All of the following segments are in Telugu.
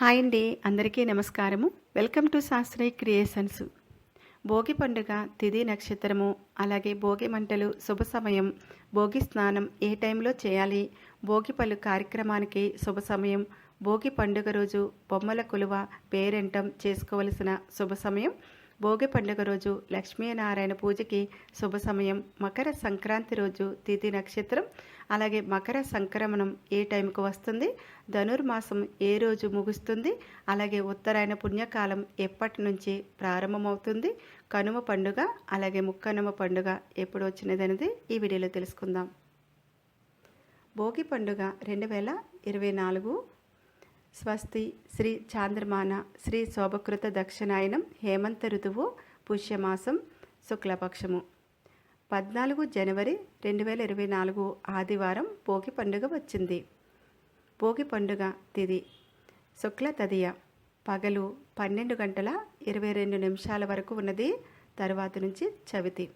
హాయ్ అండి అందరికీ నమస్కారము. Welcome to Shastri creations. Bhogi పండుగ తిథి నక్షత్రము అలాగే భోగి మంటలు శుభ సమయం భోగి స్నానం ఏ టైంలో చేయాలి? భోగి పలు కార్యక్రమానికి శుభ సమయం భోగి పండుగ రోజు బొమ్మల కొలువ పేరెంటం చేసుకోవలసిన శుభ సమయం భోగి పండుగ రోజు లక్ష్మీనారాయణ పూజకి శుభ సమయం. మకర సంక్రాంతి రోజు తిథి నక్షత్రం. అలాగే మకర సంక్రమణం ఏ టైంకు వస్తుంది? ధనుర్మాసం ఏ రోజు ముగుస్తుంది? అలాగే ఉత్తరాయణ పుణ్యకాలం ఎప్పటి నుంచి ప్రారంభమవుతుంది? కనుమ పండుగ అలాగే ముక్కనుమ పండుగ ఎప్పుడు వచ్చినది అనేది ఈ వీడియోలో తెలుసుకుందాం. భోగి పండుగ రెండు వేల ఇరవై నాలుగు స్వస్తి శ్రీ చాంద్రమాన శ్రీ శోభకృత దక్షిణాయనం హేమంత ఋతువు పుష్యమాసం శుక్లపక్షము. పద్నాలుగు జనవరి రెండు వేల ఇరవై నాలుగు ఆదివారం భోగి పండుగ వచ్చింది. భోగి పండుగ తిది. శుక్ల తదియ. పగలు పన్నెండు గంటల ఇరవై రెండు నిమిషాల వరకు ఉన్నది. తర్వాత నుంచి చవితి.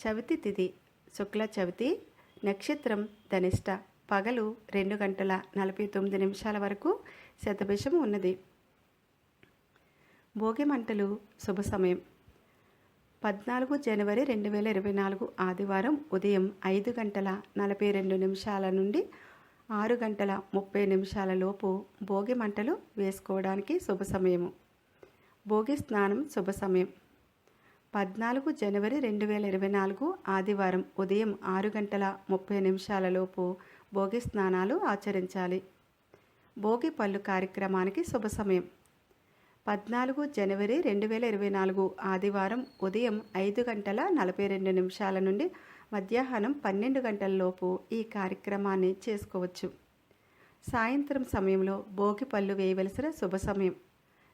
చవితి తిది. శుక్ల చవితి. నక్షత్రం ధనిష్ట. పగలు రెండు గంటల నలభై తొమ్మిది నిమిషాల వరకు శతభిషం ఉన్నది. భోగి మంటలు శుభ సమయం. పద్నాలుగు జనవరి రెండు వేల ఇరవై నాలుగు ఆదివారం ఉదయం ఐదు గంటల నలభై రెండు నిమిషాల నుండి ఆరు గంటల ముప్పై నిమిషాల లోపు భోగి మంటలు వేసుకోవడానికి శుభ సమయము. భోగి స్నానం శుభ సమయం. పద్నాలుగు జనవరి రెండు వేల ఇరవై నాలుగు ఆదివారం ఉదయం ఆరు గంటల ముప్పై నిమిషాలలోపు భోగి స్నానాలు ఆచరించాలి. భోగి పళ్ళు కార్యక్రమానికి శుభ సమయం. పద్నాలుగు జనవరి రెండు వేల ఇరవై నాలుగు ఆదివారం ఉదయం ఐదు గంటల నలభై రెండు నిమిషాల నుండి మధ్యాహ్నం పన్నెండు గంటల లోపు ఈ కార్యక్రమాన్ని చేసుకోవచ్చు. సాయంత్రం సమయంలో భోగి పళ్ళు వేయవలసిన శుభ సమయం.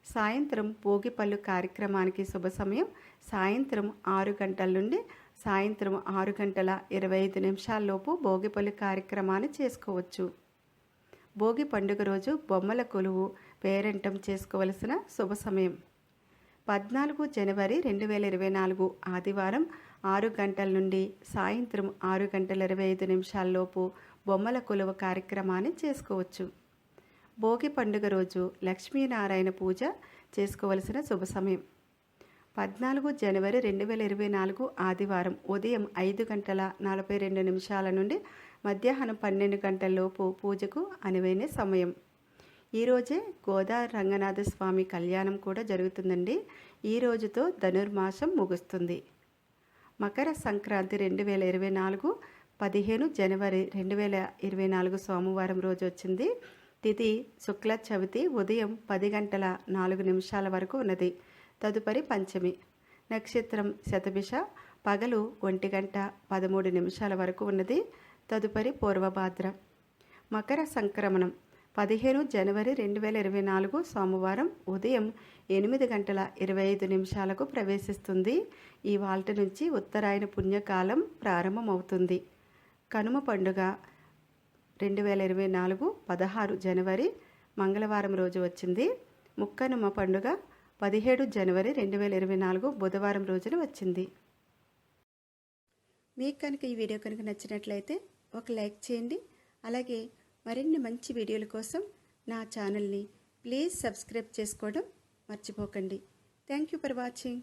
సాయంత్రం భోగిపళ్ళు కార్యక్రమానికి శుభ సమయం. సాయంత్రం ఆరు గంటల నుండి సాయంత్రం ఆరు గంటల ఇరవై ఐదు నిమిషాల్లోపు భోగిపల్లి కార్యక్రమాన్ని చేసుకోవచ్చు. భోగి పండుగ రోజు బొమ్మల కొలువు పేరెంటం చేసుకోవలసిన శుభ సమయం. పద్నాలుగు జనవరి రెండు వేల ఇరవై నాలుగు ఆదివారం ఆరు గంటల నుండి సాయంత్రం ఆరు గంటల ఇరవై ఐదు నిమిషాల్లోపు బొమ్మల కొలువ కార్యక్రమాన్ని చేసుకోవచ్చు. భోగి పండుగ రోజు లక్ష్మీనారాయణ పూజ చేసుకోవలసిన శుభ సమయం. పద్నాలుగు జనవరి రెండు వేల ఇరవై నాలుగు ఆదివారం ఉదయం ఐదు గంటల నలభై రెండు నిమిషాల నుండి మధ్యాహ్నం పన్నెండు గంటల లోపు పూజకు అనువైన సమయం. ఈరోజే గోదా రంగనాథ స్వామి కళ్యాణం కూడా జరుగుతుందండి. ఈ రోజుతో ధనుర్మాసం ముగుస్తుంది. మకర సంక్రాంతి రెండు వేల ఇరవై నాలుగు పదిహేను జనవరి రెండు వేల ఇరవై నాలుగు సోమవారం రోజు వచ్చింది. తిథి శుక్ల చవితి ఉదయం పది గంటల నాలుగు నిమిషాల వరకు ఉన్నది. తదుపరి పంచమి. నక్షత్రం శతభిష. పగలు ఒంటి గంట పదమూడు నిమిషాల వరకు ఉన్నది. తదుపరి పూర్వభాద్ర. మకర సంక్రమణం. పదిహేను జనవరి రెండు వేల ఇరవై నాలుగు సోమవారం ఉదయం ఎనిమిది గంటల ఇరవై ఐదు నిమిషాలకు ప్రవేశిస్తుంది. ఈ వాల్ట నుంచి ఉత్తరాయణ పుణ్యకాలం ప్రారంభమవుతుంది. కనుమ పండుగ. రెండు వేల ఇరవై నాలుగు పదహారు జనవరి మంగళవారం రోజు వచ్చింది. ముక్కనుమ పండుగ పదిహేడు జనవరి రెండు వేల ఇరవై నాలుగు బుధవారం రోజున వచ్చింది. మీకు కనుక ఈ వీడియో కనుక నచ్చినట్లయితే ఒక లైక్ చేయండి. అలాగే మరిన్ని మంచి వీడియోల కోసం నా ఛానల్ని ప్లీజ్ సబ్స్క్రైబ్ చేసుకోవడం మర్చిపోకండి. Thank you for watching.